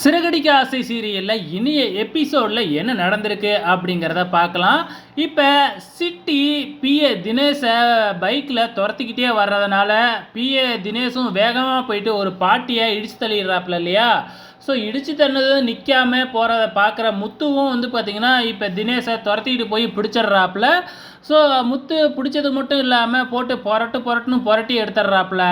சிறுகடிக்க ஆசை சீரியலில் இனிய எபிசோடில் என்ன நடந்திருக்கு அப்படிங்கிறத பார்க்கலாம். இப்போ சிட்டி பிஏ தினேஷை பைக்கில் துரத்திக்கிட்டே வர்றதுனால பிஏ தினேஷும் வேகமாக போயிட்டு ஒரு பாட்டியை இடிச்சு தள்ளிடுறாப்புல இல்லையா? ஸோ இடிச்சு தள்ளது நிற்காம போகிறத பார்க்குற முத்துவும் வந்து பார்த்திங்கன்னா இப்போ தினேஷை துரத்திக்கிட்டு போய் பிடிச்சிடுறாப்புல. ஸோ முத்து பிடிச்சது மட்டும் இல்லாமல் போட்டு புரட்டு புரட்டுன்னு புரட்டி எடுத்துட்றாப்புல.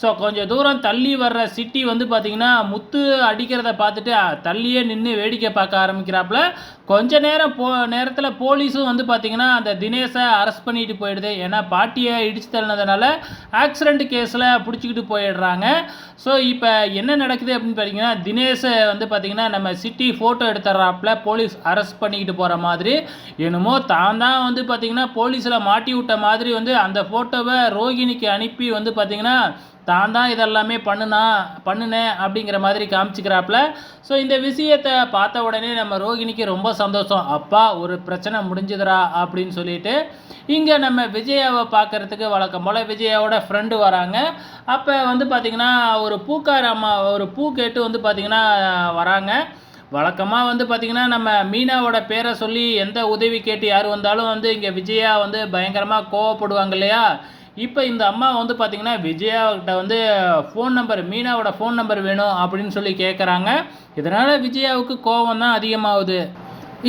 ஸோ கொஞ்சம் தூரம் தள்ளி வர்ற சிட்டி வந்து பார்த்திங்கன்னா முத்து அடிக்கிறத பார்த்துட்டு தள்ளியே நின்று வேடிக்கை பார்க்க ஆரம்பிக்கிறாப்புல. கொஞ்ச நேரம் போ நேரத்தில் போலீஸும் வந்து பார்த்திங்கன்னா அந்த தினேஷை அரெஸ்ட் பண்ணிட்டு போயிடுது. ஏன்னா பாட்டியை இடிச்சு தள்ளினதுனால ஆக்சிடென்ட் கேஸில் பிடிச்சிக்கிட்டு போயிடுறாங்க. ஸோ இப்போ என்ன நடக்குது அப்படின்னு பார்த்தீங்கன்னா தினேஷை வந்து பார்த்திங்கன்னா நம்ம சிட்டி ஃபோட்டோ எடுத்துட்றாப்புல. போலீஸ் அரெஸ்ட் பண்ணிக்கிட்டு போகிற மாதிரி. என்னமோ தான் தான் வந்து பார்த்திங்கன்னா போலீஸில் மாட்டி விட்ட மாதிரி வந்து அந்த ஃபோட்டோவை ரோகிணிக்கு அனுப்பி வந்து பார்த்திங்கன்னா தான் தான் இதெல்லாமே பண்ணுனா பண்ணுனேன் அப்படிங்கிற மாதிரி காமிச்சிக்கிறாப்புல. ஸோ இந்த விஷயத்தை பார்த்த உடனே நம்ம ரோகிணிக்கு ரொம்ப சந்தோஷம். அப்பா ஒரு பிரச்சனை முடிஞ்சுதுடா அப்படின்னு சொல்லிட்டு இங்கே நம்ம விஜயாவை பார்க்கறதுக்கு வழக்கம் போல் விஜயாவோட ஃப்ரெண்டு வராங்க. அப்போ வந்து பார்த்திங்கன்னா ஒரு பூக்கார அம்மா ஒரு பூ கேட்டு வந்து பார்த்திங்கன்னா வராங்க. வழக்கமாக வந்து பார்த்திங்கன்னா நம்ம மீனாவோட பேரை சொல்லி எந்த உதவி கேட்டு யார் வந்தாலும் வந்து இங்கே விஜயா வந்து பயங்கரமாக கோவப்படுவாங்க இல்லையா? இப்போ இந்த அம்மா வந்து பார்த்திங்கன்னா விஜயாக்கிட்ட வந்து ஃபோன் நம்பர் மீனாவோட ஃபோன் நம்பர் வேணும் அப்படின்னு சொல்லி கேட்குறாங்க இதனால் விஜயாவுக்கு கோபம் தான் அதிகமாகுது.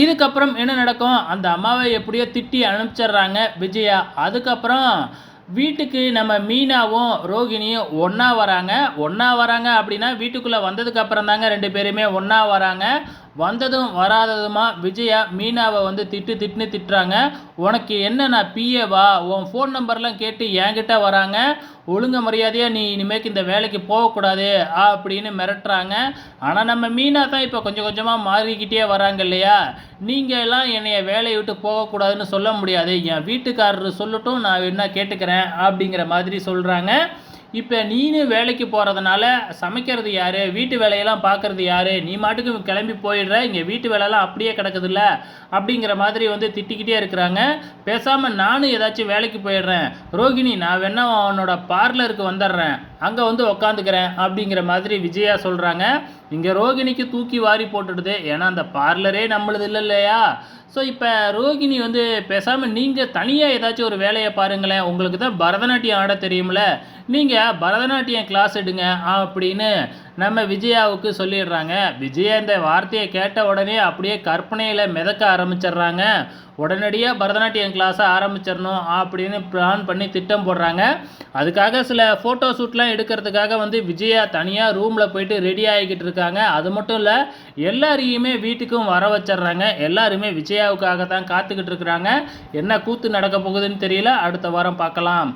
இதுக்கப்புறம் என்ன நடக்கும்? அந்த அம்மாவை எப்படியோ திட்டி அனுப்பிச்சிடுறாங்க விஜயா. அதுக்கப்புறம் வீட்டுக்கு நம்ம மீனாவும் ரோகிணியும் ஒன்றா வராங்க. ஒன்றா வராங்க அப்படின்னா வீட்டுக்குள்ளே வந்ததுக்கப்புறம் தாங்க ரெண்டு பேருமே ஒன்றா வராங்க. வந்ததும் வராததுமா? விஜயா மீனாவை வந்து திட்டு திட்டுன்னு திட்டுறாங்க. உனக்கு என்ன நான் பிஏவா உன் ஃபோன் நம்பர்லாம் கேட்டு என்கிட்ட வராங்க. ஒழுங்க மரியாதையாக நீ இனிமேக்கு இந்த வேலைக்கு போகக்கூடாது அப்படின்னு மிரட்டுறாங்க. ஆனால் நம்ம மீனா தான் இப்போ கொஞ்சம் கொஞ்சமாக மாறிக்கிட்டே வராங்க இல்லையா? நீங்கள் எல்லாம் என்னைய வேலையை விட்டு போகக்கூடாதுன்னு சொல்ல முடியாது. என் வீட்டுக்காரர் சொல்லட்டும் நான் என்ன கேட்டுக்கிறேன் அப்படிங்கிற மாதிரி சொல்கிறாங்க இப்போ நீனு வேலைக்கு போகிறதுனால சமைக்கிறது யார்? வீட்டு வேலையெல்லாம் பார்க்குறது யார்? நீ மாட்டுக்கு கிளம்பி போயிடுற இங்கே வீட்டு வேலையெல்லாம் அப்படியே கிடக்குதுல்ல? அப்படிங்கிற மாதிரி வந்து திட்டிக்கிட்டே இருக்கிறாங்க. பேசாமல் நானும் ஏதாச்சும் வேலைக்கு போயிடுறேன். ரோகிணி நான் வேணா அவனோட பார்லருக்கு வந்துடுறேன். அங்கே வந்து உக்காந்துக்கிறேன் அப்படிங்கிற மாதிரி விஜயா சொல்கிறாங்க இங்கே ரோகிணிக்கு தூக்கி வாரி போட்டுடுது. ஏன்னா அந்த பார்லரே நம்மளுது இல்லை இல்லையா? ஸோ இப்போ ரோகிணி வந்து பேசாமல் நீங்கள் தனியாக ஏதாச்சும் ஒரு வேலையை பாருங்களேன். உங்களுக்கு தான் பரதநாட்டியம் ஆட தெரியும்ல. நீங்கள் பரதநாட்டியம் கிளாஸ் எடுங்க அப்படின்னு நம்ம விஜயாவுக்கு சொல்லிடுறாங்க. விஜயா இந்த வார்த்தையை கேட்ட உடனே அப்படியே கற்பனையில் மிதக்க ஆரம்பிச்சிடுறாங்க. உடனடியாக பரதநாட்டியம் கிளாஸை ஆரம்பிச்சிடணும் அப்படின்னு பிளான் பண்ணி திட்டம் போடுறாங்க. அதுக்காக சில ஃபோட்டோ ஷூட்லாம் எடுக்கிறதுக்காக வந்து விஜயா தனியாக ரூமில் போயிட்டு ரெடி ஆகிக்கிட்டு இருக்காங்க. அது மட்டும் இல்லை எல்லாரையுமே வீட்டுக்கும் வர வச்சிடுறாங்க. எல்லாருமே விஜயாவுக்காக தான் காத்துக்கிட்டு இருக்கிறாங்க. என்ன கூத்து நடக்க போகுதுன்னு தெரியல. அடுத்த வாரம் பார்க்கலாம்.